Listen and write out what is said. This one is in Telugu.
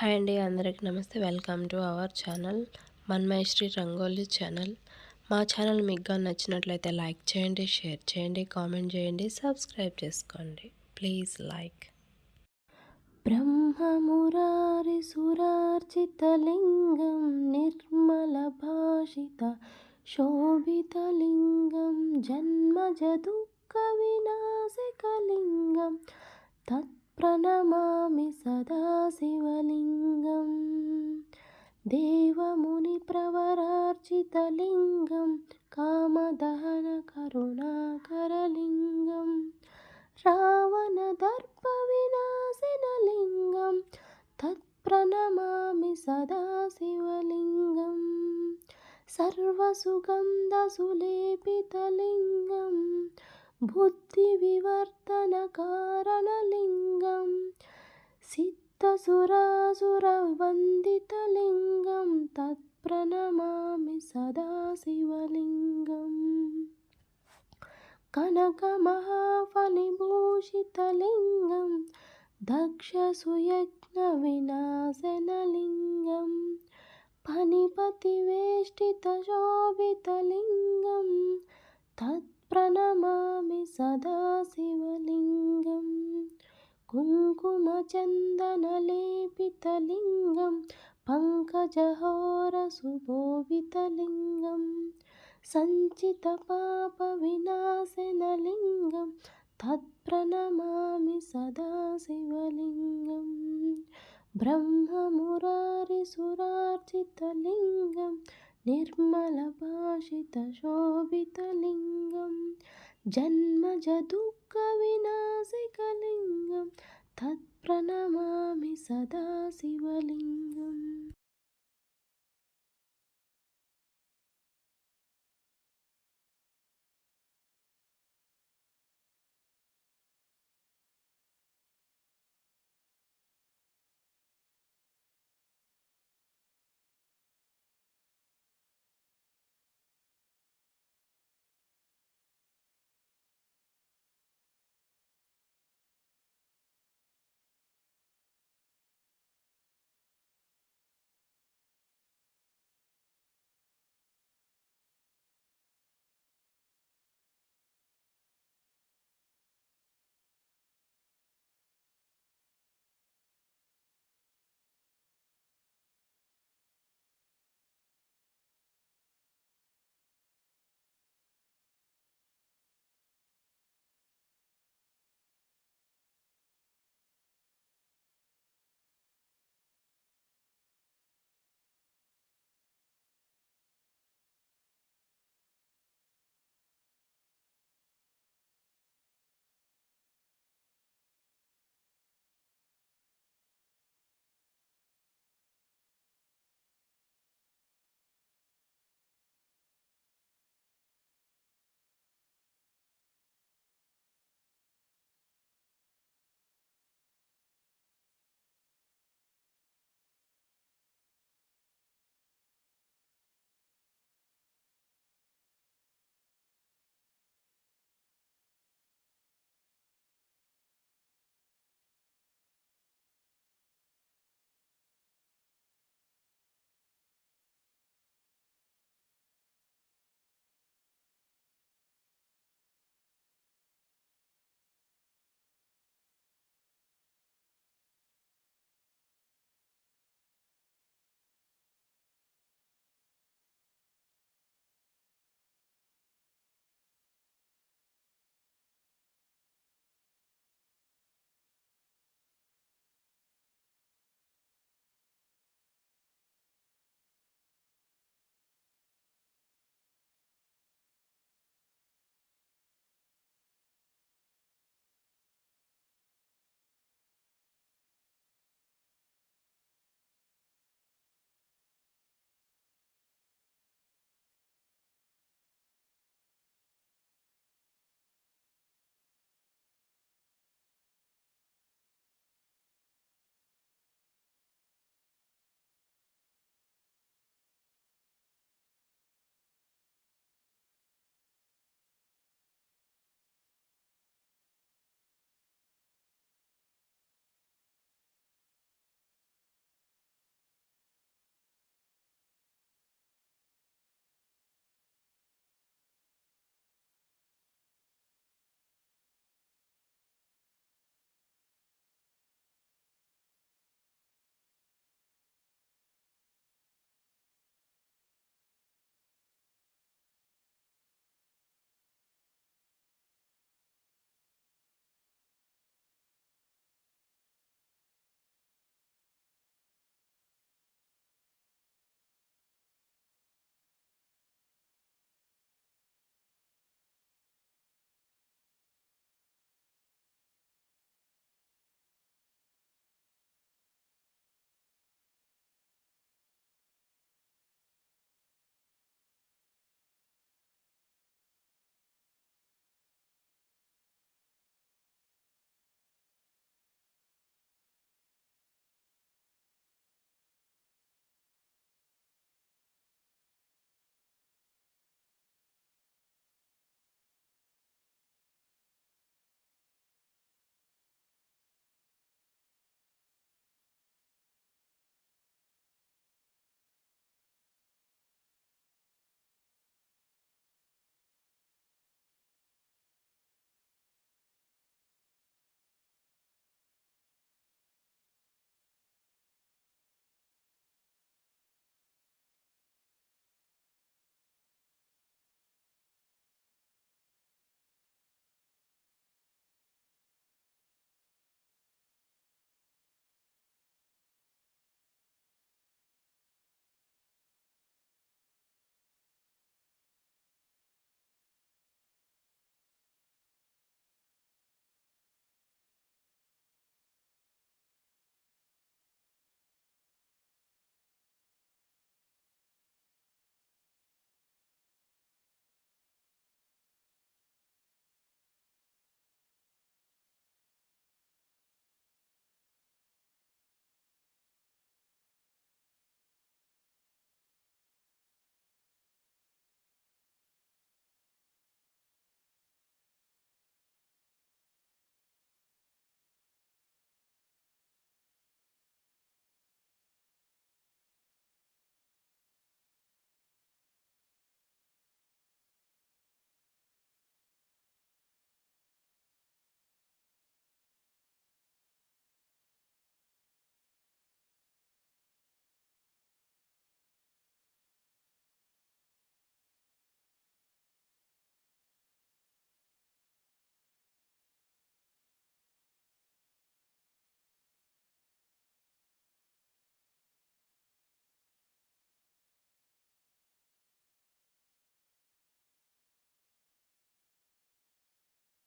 హాయ్ అండి అందరికీ నమస్తే. Welcome to our channel Manmayasri Rangoli channel. మా ఛానల్ మీకు నచ్చినట్లయితే లైక్ చేయండి షేర్ చేయండి కామెంట్ చేయండి సబ్స్క్రైబ్ చేసుకోండి. Please like. బ్రహ్మమురారి సురార్చితలింగం నిర్మల భాషిత శోభితలింగం జన్మజ దుఃఖ వినాశకలింగం తత్ प्रणमामि सदाशिवलिङ्गं लिंगम कामदहनकरुणाकरलिङ्गं रावणदर्पविनाशिनलिङ्गं तत्प्रणमामि सदाशिवलिङ्गं सर्वसुगन्धसुलेपितलिङ्गम् बुद्धिविवर्तनकारणलिङ्गं सिद्धसुरासुरवन्दितलिङ्गं तत्प्रणमामि सदा शिवलिङ्गम् कनकमहाफलिभूषितलिङ्गं दक्षसुयज्ञविनाशनलिङ्गं फलिपतिवेष्टितशोभितलिङ्गं तत् ప్రణమామి సదాశివలింగం. కుంకుమచందనలేపితలింగం. పంకజహోర సుభోవితలింగం సంచిత పాప వినాశనలింగం. తత్ప్రణమామి సదాశివలింగం. బ్రహ్మమురారిసురార్జితలింగం निर्मलभाषितशोभितलिङ्गं जन्मजदुःखविनाशिकलिङ्गं तत्प्रणमामि सदा शिवलिङ्गम्